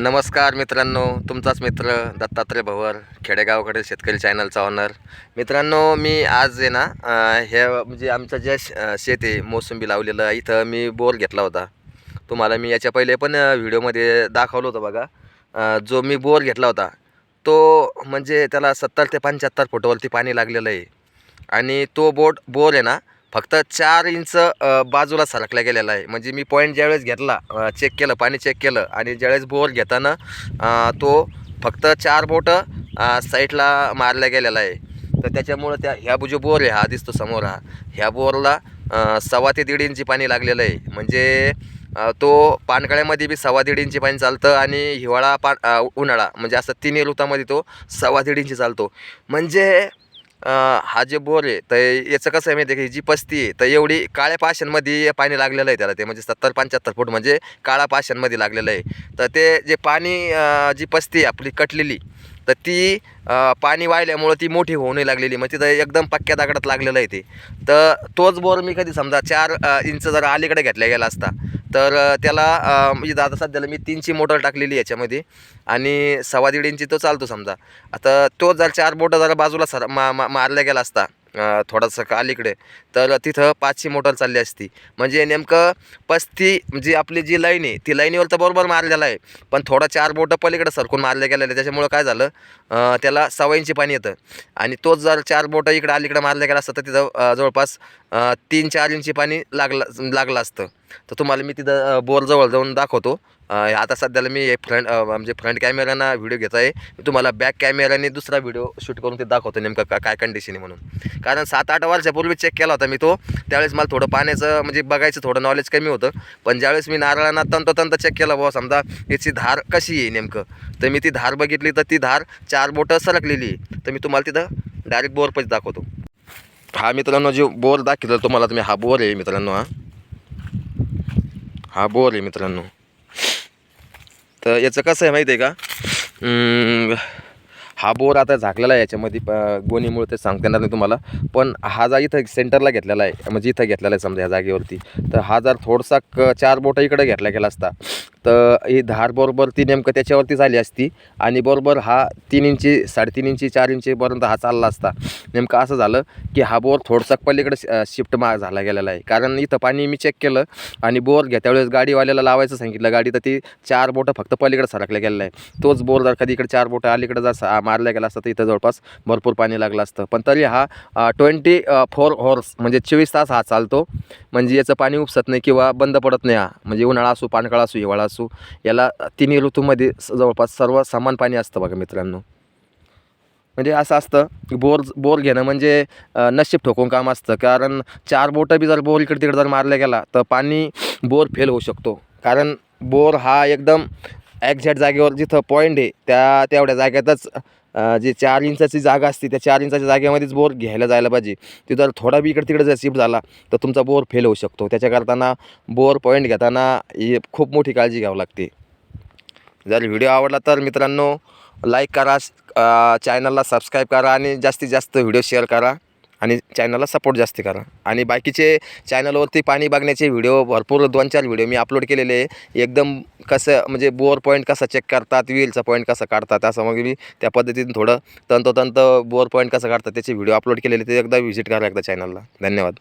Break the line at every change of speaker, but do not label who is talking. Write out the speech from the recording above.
नमस्कार मित्रांनो तुमचाच मित्र दत्तात्रय भवर खेडेगावकडे शेतकरी चॅनलचा ऑनर मित्रांनो मी आज आहे ना हे म्हणजे आमचं जे शेत आहे मोसंबी लावलेलं आहे, इथं मी बोर घेतला होता. तुम्हाला मी याच्या पहिले पण व्हिडिओमध्ये दाखवलं होतं बघा. जो मी बोर घेतला होता तो म्हणजे त्याला सत्तर ते पंच्याहत्तर फुटावरती पाणी लागलेलं आहे. आणि तो बोट बोर आहे ना फक्त चार इंच बाजूला सरकला गेलेला आहे. म्हणजे मी पॉईंट ज्यावेळेस घेतला चेक केलं पाणी चेक केलं आणि ज्यावेळेस बोर घेताना तो फक्त चार बोटं साईडला मारला गेलेला आहे. तर त्याच्यामुळं त्या ह्या जो बोर आहे हा दिसतो समोर हा. ह्या बोरला सव्वा ते दीड इंची पाणी लागलेलं आहे. म्हणजे तो पानकळ्यामध्ये बी सव्वा दीड इंची पाणी चालतं आणि हिवाळा पा उन्हाळा म्हणजे असं तिन्ही ऋतूमध्ये तो सव्वा दीड इंची चालतो. म्हणजे हा जे बोर आहे तर याचं कसं आहे माहिती आहे की? जी पस्ती आहे तर एवढी काळ्या पाशांमध्ये पाणी लागलेलं आहे त्याला. ते म्हणजे सत्तर पंच्याहत्तर फूट म्हणजे काळा पाशांमध्ये लागलेलं आहे. तर ते जे पाणी जी पस्ती आहे आपली कटलेली तर ती पाणी वाहिल्यामुळं ती मोठी होऊ नाही लागलेली. मग तिथं एकदम पक्क्या दगडात लागलेलं आहे ते. तर तोच बोर मी कधी समजा चार इंच जर अलीकडे घेतला गेला असता तर त्याला म्हणजे दादा सध्याला मी तीनची मोटर टाकलेली याच्यामध्ये. आणि सव्वा दीड इंची तो चालतो समजा. आता तो जर चार बोटं जरा बाजूला सर मा मा मारला गेला असता थोडंसं का अलीकडे तर तिथं पाचशे मोटर चालली असती. म्हणजे नेमकं पस्ती जी आपली जी लाईन आहे ती लाईनीवर तर बरोबर मारलेला आहे पण थोडा चार बोटं पलीकडे सरकून मारले गेलेलं त्याच्यामुळं काय झालं त्याला सव्वा इंची पाणी येतं. आणि तोच जर चार बोटं इकडं अलीकडं मारल्या गेला असतं तर तिथं जवळपास तीन चार इंची पाणी लागलं लागलं असतं. तर तुम्हाला मी तिथं बोरजवळ जाऊन दाखवतो. आता सध्याला मी फ्रंट म्हणजे फ्रंट कॅमेऱ्यानं व्हिडिओ घेत आहे. मी तुम्हाला बॅक कॅमेऱ्याने दुसरा व्हिडिओ शूट करून ते दाखवतो नेमकं का काय कंडिशन आहे म्हणून. कारण सात आठ वर्षापूर्वी चेक केला होता मी तो. त्यावेळेस मला थोडं पाण्याचं म्हणजे बघायचं थोडं नॉलेज कमी होतं. पण ज्यावेळेस मी नारळांना तंतोतंत चेक केलं बुवा समजा याची धार कशी आहे नेमकं. तर मी ती धार बघितली तर ती धार चार बोटं सरकलेली आहे. तर मी तुम्हाला तिथं डायरेक्ट बोर पैसे दाखवतो. हा मित्रांनो जो बोर दाखवला तुम्हाला तुम्ही हा बोर आहे मित्रांनो हा. हा बोर आहे मित्रांनो. तर याचं कसं आहे माहिती आहे का हा बोर आता झाकलेला आहे याच्यामध्ये प गोणीमुळे ते सांगता येणार नाही तुम्हाला. पण हा जा इथं सेंटरला घेतलेला आहे. म्हणजे इथं घेतलेला आहे समजा या जागेवरती. तर हा जर थोडसा क चार बोटं इकडे घेतला गेला असता तर ही धार बरोबर ती नेमकं त्याच्यावरती झाली असती आणि बरोबर हा तीन इंची साडेतीन इंची चार इंचीपर्यंत हा चालला असता. नेमकं असं झालं की हा बोर थोडसा पलीकडे शिफ्ट मा झाला गेलेला आहे. कारण इथं पाणी मी चेक केलं आणि बोर घ्या त्यावेळेस गाडीवाल्याला लावायचं सांगितलं. गाडी तर ती चार बोटं फक्त पलीकडे सरकल्या गेलेलं आहे तोच बोर जर कधी इकडे चार बोटं अलीकडे जर मारल्या गेला असतं तर इथं जवळपास भरपूर पाणी लागलं असतं. पण तरी हा ट्वेंटी फोर हॉर्स म्हणजे चोवीस तास हा चालतो. म्हणजे याचं पाणी उपसत नाही किंवा बंद पडत नाही हा. म्हणजे उन्हाळा असू पाणकळा असू हिवाळा असू याला तिन्ही ऋतूमध्ये जवळपास सर्व समान पाणी असतं बघा मित्रांनो. म्हणजे असं असतं की बोर बोर घेणं म्हणजे नशीब ठोकून काम असतं. कारण चार बोटं बी जर बोर इकडे तिकडे जर मारल्या गेला तर पाणी बोर फेल होऊ शकतो. कारण बोर हा एकदम ॲक्झॅक्ट जागेवर जिथं पॉईंट आहे त्या तेवढ्या जागेतच जे चार इंचाची जागा असते त्या चार इंचाच्या जागेमध्येच बोर घ्यायला जायला पाहिजे. ते जर थोडा बी इकडे तिकडे जर शिफ्ट झाला तर तुमचा बोर फेल होऊ शकतो. त्याच्या करताना बोर पॉईंट घेताना ही खूप मोठी काळजी घ्यावी लागते. जर व्हिडिओ आवडला तर मित्रांनो लाईक करा चॅनलला सबस्क्राईब करा आणि जास्तीत जास्त व्हिडिओ शेअर करा. आणि चॅनलला सपोर्ट जास्त करा. आणि बाकीचे चॅनलवरती पाणी बघण्याचे व्हिडिओ भरपूर दोन चार व्हिडिओ मी अपलोड केलेले आहे. एकदम कसं म्हणजे बोअर पॉईंट कसा चेक करतात व्हीलचा पॉईंट कसा काढतात असं मग मी त्या पद्धतीने थोडं तंतोतंत बोअर पॉईंट कसं काढतात त्याचे व्हिडिओ अपलोड केलेले ते एकदा व्हिजिट करा एकदा चॅनलला धन्यवाद.